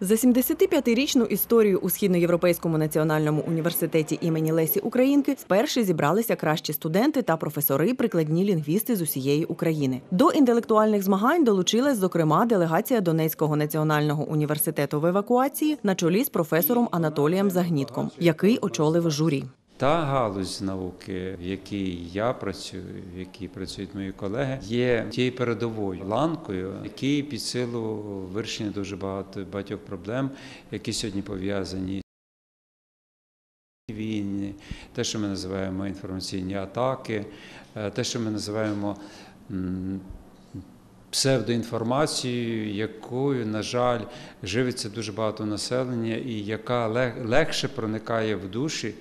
За 75-річну історію у Східноєвропейському національному університеті імені Лесі Українки вперше зібралися кращі студенти та професори, прикладні лінгвісти з усієї України. До інтелектуальних змагань долучилась, зокрема, делегація Донецького національного університету в евакуації на чолі з професором Анатолієм Загнітком, який очолив журі. Та галузь науки, в якій я працюю, в якій працюють мої колеги, є тією передовою ланкою, який під силу вирішення дуже багато багатьох проблем, які сьогодні пов'язані. Війни, те, що ми називаємо інформаційні атаки, е, те, що ми називаємо псевдоінформацією, якою, на жаль, живиться дуже багато населення, і яка легше проникає в душі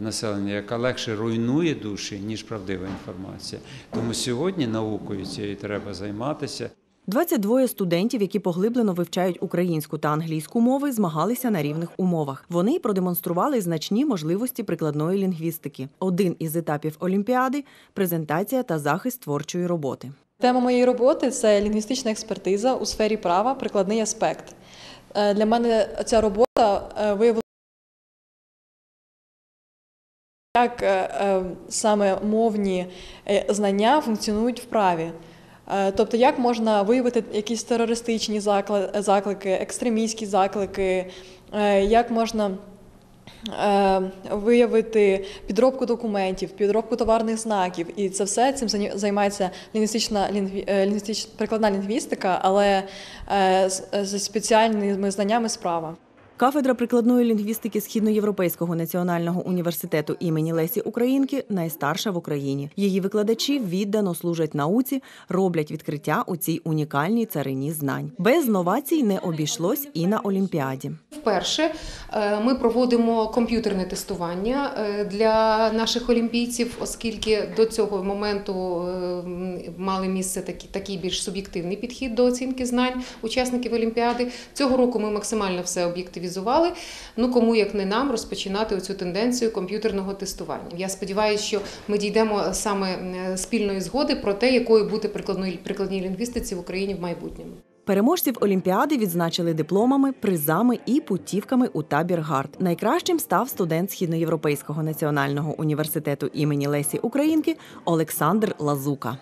населення, яка легше руйнує душі, ніж правдива інформація. Тому сьогодні наукою цією треба займатися. 22 студентів, які поглиблено вивчають українську та англійську мови, змагалися на рівних умовах. Вони продемонстрували значні можливості прикладної лінгвістики. Один із етапів олімпіади презентація та захист творчої роботи. Тема моєї роботи це лінгвістична експертиза у сфері права, прикладний аспект. Е, Для мене ця робота е, як е, е, саме мовні е, знання функціонують в праві. Тобто, як можна виявити якісь терористичні заклики, екстремістські заклики, як можна виявити підробку документів, підробку товарних знаків, і це все цим займається лінгвістична лінгві, е, прикладна лінгвістика, але з, спеціальними знаннями справа. Кафедра прикладної лінгвістики Східноєвропейського національного університету імені Лесі Українки найстарша в Україні. Її викладачі віддано служать науці, роблять відкриття у цій унікальній царині знань. Без новацій не обійшлось і на Олімпіаді. Вперше е, ми проводимо комп'ютерне тестування е, для наших олімпійців, оскільки до цього моменту е, мали місце такі- такий більш суб'єктивний підхід до оцінки знань учасників Олімпіади. Цього року ми максимально все об'єктивізували. Ну кому як не нам розпочинати цю тенденцію комп'ютерного тестування. Я сподіваюся, що ми дійдемо саме спільної згоди про те, якою бути прикладною прикладній лінгвістиці в Україні в майбутньому. Переможців Олімпіади відзначили дипломами, призами і путівками у табір Гард. Найкращим став студент Східноєвропейського національного університету імені Лесі Українки Олександр Лазука.